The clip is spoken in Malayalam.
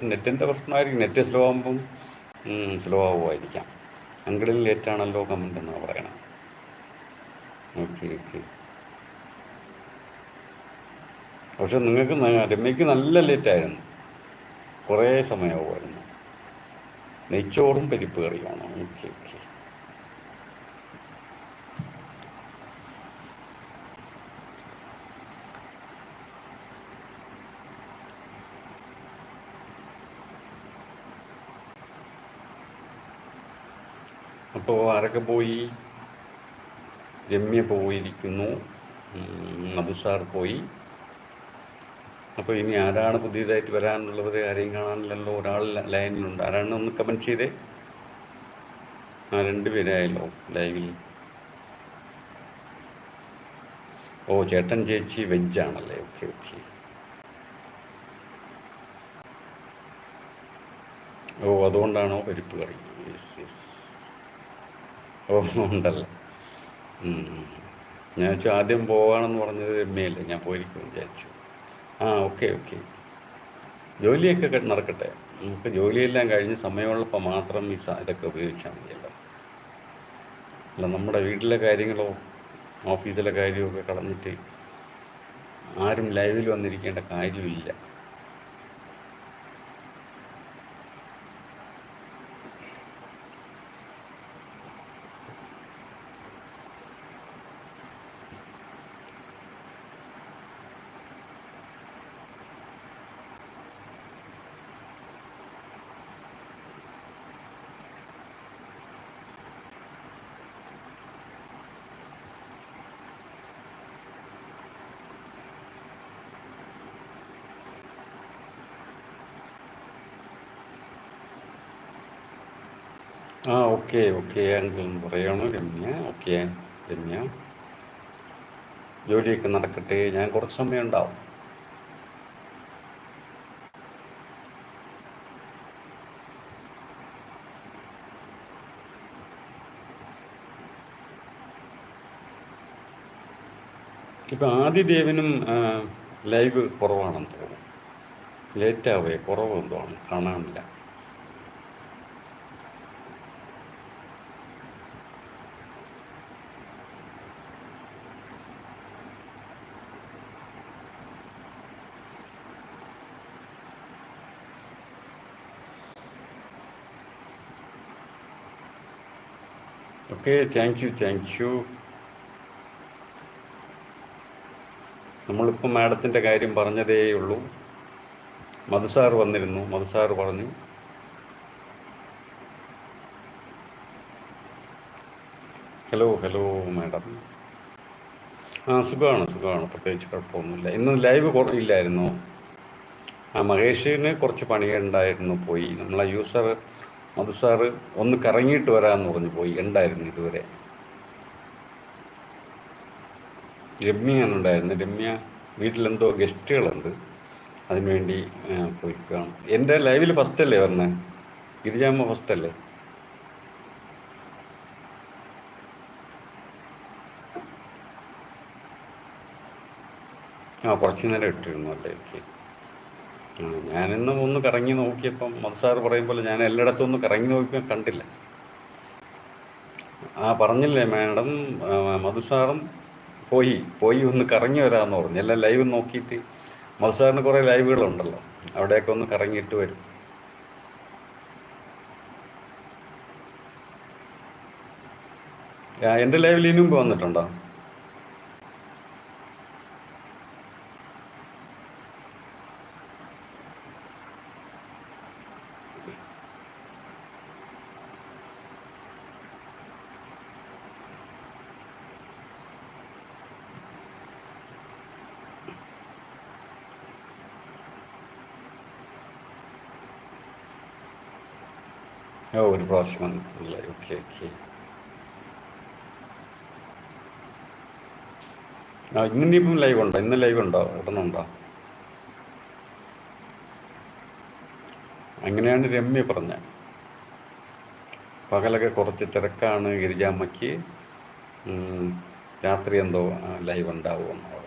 നെറ്റിന്റെ പ്രശ്നമായിരിക്കും. നെറ്റ് സ്ലോ ആകുമ്പം സ്ലോ ആവുമായിരിക്കാം. അങ്കിളിൽ ലേറ്റാണല്ലോ കമന്റ് എന്നാണ് പറയണം. ഓക്കെ ഓക്കെ പക്ഷെ നിങ്ങൾക്ക് രമ്യക്ക് നല്ല ലേറ്റായിരുന്നു. കുറേ സമയമാവുമായിരുന്നു. നെയ്ച്ചോറും പരിപ്പ് കറിയാണോ ഓക്കെ ഓക്കെ അപ്പോൾ ആരൊക്കെ പോയി? രമ്യ പോയിരിക്കുന്നു. മധു പോയി. അപ്പോൾ ഇനി ആരാണ് പുതിയതായിട്ട് വരാനുള്ളവർ ആരെയും കാണാനില്ലല്ലോ. ഒരാൾ ലൈനിലുണ്ട്. ആരാണ് ഒന്ന് കമന്റ് ചെയ്തേ? ആ രണ്ട് പേരായല്ലോ ലൈവിൽ. ഓ ചേട്ടൻ ചേച്ചി വെജാണല്ലേ ഓക്കെ ഓക്കെ. ഓ അതുകൊണ്ടാണോ പരിപ്പ് കറി? യെസ് യെസ് ഉണ്ടല്ലോ ഞാൻ വെച്ചു ആദ്യം പോവാണെന്ന് പറഞ്ഞത് എമ്മയല്ലേ ഞാൻ പോയിരിക്കും വിചാരിച്ചു. ആ ഓക്കെ ഓക്കെ. ജോലിയൊക്കെ നടക്കട്ടെ. നമുക്ക് ജോലിയെല്ലാം കഴിഞ്ഞ് സമയമുള്ളപ്പോൾ മാത്രം ഈ ഇതൊക്കെ ഉപയോഗിച്ചാൽ മതിയല്ലോ. അല്ല നമ്മുടെ വീട്ടിലെ കാര്യങ്ങളോ ഓഫീസിലെ കാര്യമൊക്കെ കളഞ്ഞിട്ട് ആരും ലൈവിൽ വന്നിരിക്കേണ്ട കാര്യമില്ല. ആ ഓക്കെ ഓക്കെ എന്തെങ്കിലും എന്ന് പറയണു രമ്യ. ഓക്കെ രമ്യ. ജോലിയൊക്കെ നടക്കട്ടെ ഞാൻ കുറച്ച് സമയം ഉണ്ടാവും. ഇപ്പം ആദിദേവനും ലൈവ് കുറവാണെന്ന് തോന്നുന്നു. ലേറ്റാവേ കുറവെന്തോ ആണ് കാണാനില്ല. Okay thank you thank you നമ്മളിപ്പോൾ മാഡത്തിന്റെ കാര്യം പറഞ്ഞതേ ഉള്ളൂ. മധുസാർ വന്നിരുന്നു. മധുസാർ പറഞ്ഞു ഹലോ ഹലോ മാഡം ആ സുഖമാണ് സുഖമാണ്. പ്രത്യേകിച്ച് കുഴപ്പമൊന്നുമില്ല. ഇന്ന് ലൈവ് ഇല്ലായിരുന്നു. ആ മഹേഷിന് കുറച്ച് പണിയുണ്ടായിരുന്നു പോയി. നമ്മളെ യൂസർ മധു സാറ് ഒന്ന് കറങ്ങിയിട്ട് വരാമെന്ന് പറഞ്ഞു പോയി ഉണ്ടായിരുന്നു ഇതുവരെ? രമ്യയാണ് ഉണ്ടായിരുന്നത് രമ്യ വീട്ടിലെന്തോ ഗസ്റ്റുകളുണ്ട്. അതിനുവേണ്ടി പോയിരിക്കുകയാണ് എന്റെ ലൈവിൽ ഫസ്റ്റ് അല്ലേ പറഞ്ഞത് ഗിരിജാമ്മ ഫസ്റ്റ് അല്ലേ ആ കുറച്ച് നേരം ഇട്ടിരുന്നു അല്ലേ? എനിക്ക് ഞാനിന്ന് ഒന്ന് കറങ്ങി നോക്കിയപ്പം മത്സാർ പറയും പോലെ ഞാൻ എല്ലായിടത്തും ഒന്ന് കറങ്ങി നോക്കിയപ്പോൾ കണ്ടില്ല. ആ പറഞ്ഞില്ലേ മാഡം മധുസാറും പോയി പോയി ഒന്ന് കറങ്ങി വരാമെന്ന് പറഞ്ഞു. എല്ലാം ലൈവ് നോക്കിയിട്ട് മധുസാറിന് കുറേ ലൈവുകളുണ്ടല്ലോ അവിടെയൊക്കെ ഒന്ന് കറങ്ങിയിട്ട് വരും. എന്റെ ലൈവിൽ ഇനി മുമ്പ് വന്നിട്ടുണ്ടോ? ഓ ഒരു പ്രാവശ്യം വന്നിട്ടില്ല ഓക്കെ ഓക്കെ. ആ ഇന്നിപ്പം ലൈവ് ഉണ്ടോ ഇന്ന് ലൈവ് ഉണ്ടോ ഇടുന്നുണ്ടോ അങ്ങനെയാണ് രമ്യ പറഞ്ഞ. പകലൊക്കെ കുറച്ച് തിരക്കാണ് ഗിരിജാമ്മയ്ക്ക്. രാത്രി എന്തോ ലൈവ് ഉണ്ടാവുമെന്ന്